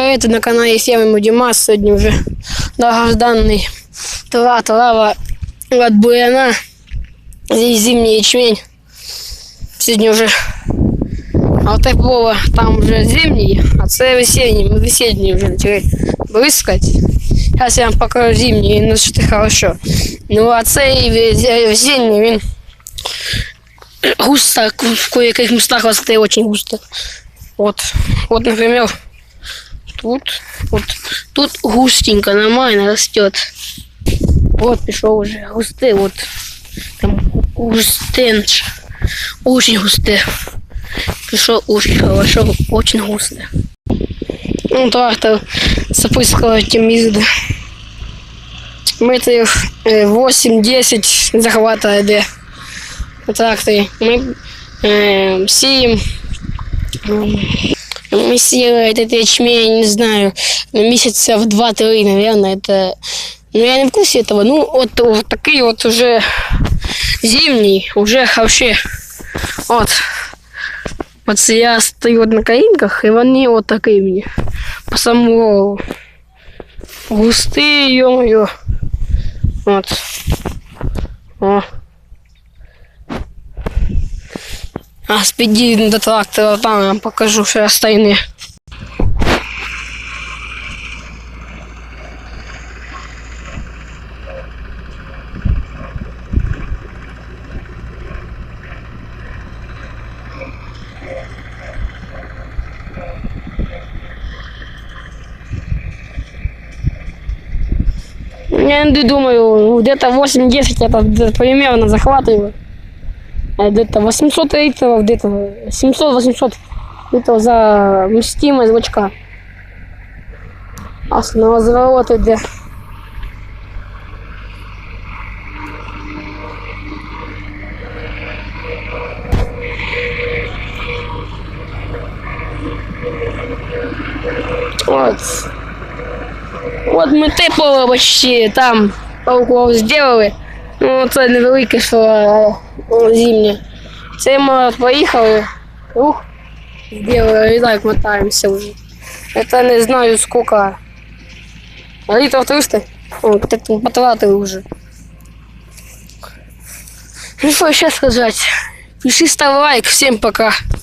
привет, на канале Севым Димас. Сегодня уже долгожданный трава, трава от буряна. Здесь зимний ячмень. Сегодня уже а вот такого там вже зимній, а це весенній. Ми весенній вже почали бризкати. Зараз я вам покажу зимній, ну що ти хорошо. Ну а цей ве- весенній, він густо, в кое-каких местах росте очень густо. Вот, вот, например, тут, вот, тут густенько, нормально растет. Вот пришел уже густые, вот, там густенш, очень густые. Пришел очень хорошо, очень густые. Ну, трактор запрыскал этим езды. Метрів е, 8-10 захватывает, де на тракторе. Мы э, сеем Мы сеяли этот ячмень, не знаю, месяца в 2-3, наверное, это... Ну, я не в курсе этого. Ну, вот, вот такие вот уже зимний, уже вообще, вот. Вот я стою вот на каинках, и они вот такие мне. По самому густые, ё-моё. Вот. О. Спиди до трактора, там я вам покажу, я стойны. Я думаю, где-то 8-10 это примерно захватываю. А где-то 800 литров, где-то 700-800 литров за вместимость бачка. А с заворота где? Вот. От ми тепло почти там пауков зробили. Ну, це невелике, що е, зимнє. Це ми от поїхали. Ух, зробили, і так мотаємося вже. Это не знаю сколько. Литров 300. О, так потратили уже. Ну что еще сказать? Пиши ставь лайк. Всем пока.